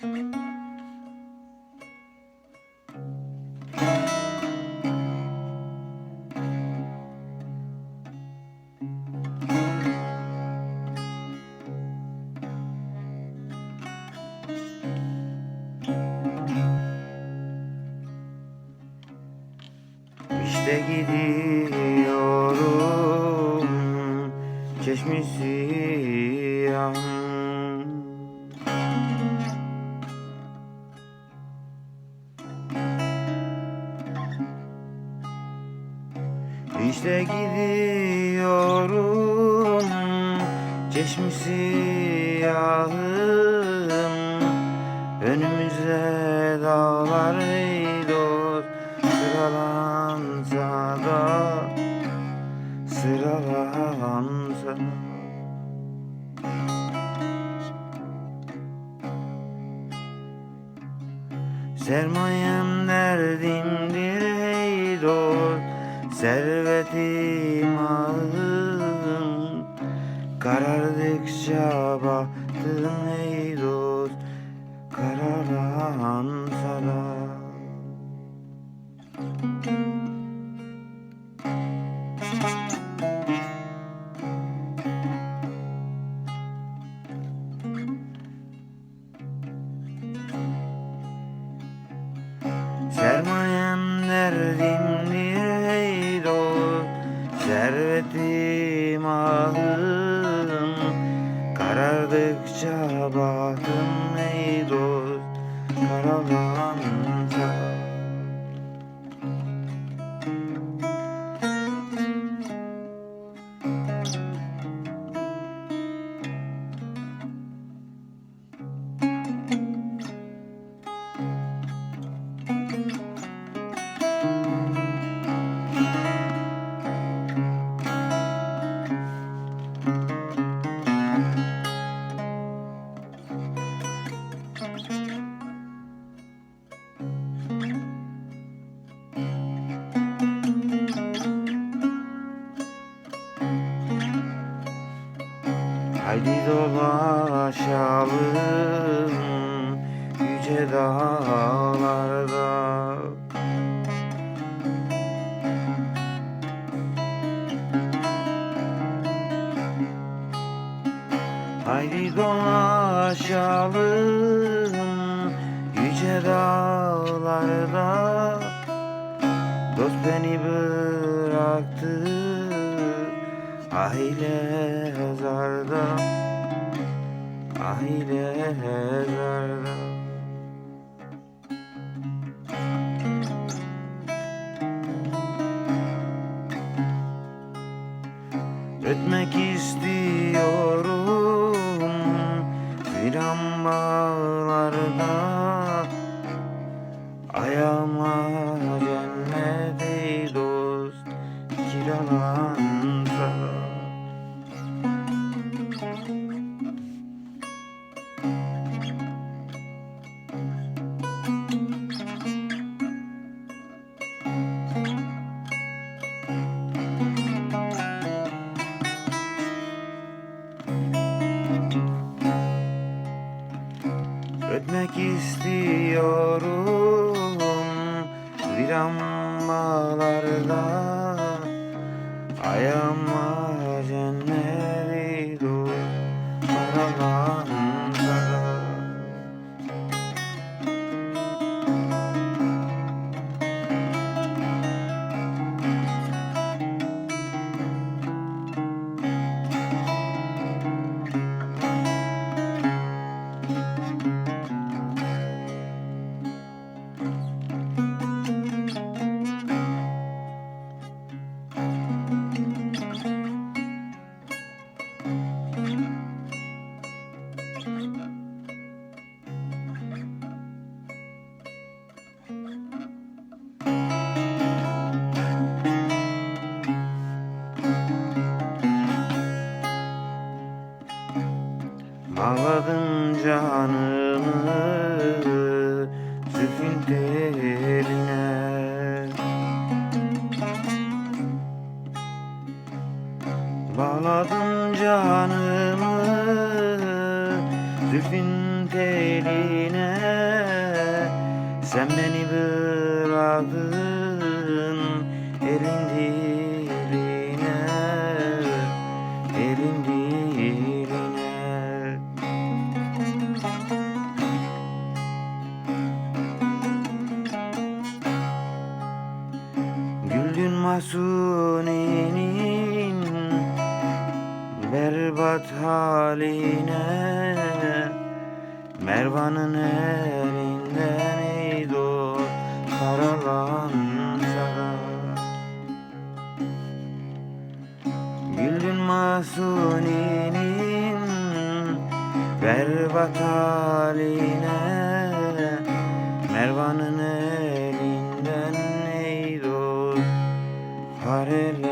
İşte gidiyorum. Çeşmisi İşte gidiyorum çeşmesi yağım Önümüzde dağlar dost Sıralansa da Sıralansa Sermayem derdimdir ey dost Servetim ağım Karardıkça baktım ey dost Kararansa da Sermayem Servetim ahım Karardıkça baktım ey Haydi dolaşalım yüce dağlarda. Haydi dolaşalım yüce dağlarda. Dost beni bıraktı aile zarda. Aile zarda. Ötmek istiyorum Viran bağlarda Ayağıma cennet ey dost Kiralansa Ötmek istiyorum Viran bağlarda Ayağıma cenneri Bağladım canımı Zülfün teline. Canımı Zülfün teline Sen beni bıraktın Elin diline Elin diline. Güldün Mahsuni'nin berbat haline Mervan'ın elinden ey dost karalansa Güldün Mahsuni'nin berbat haline Mervan'ın elinden ey dost Parele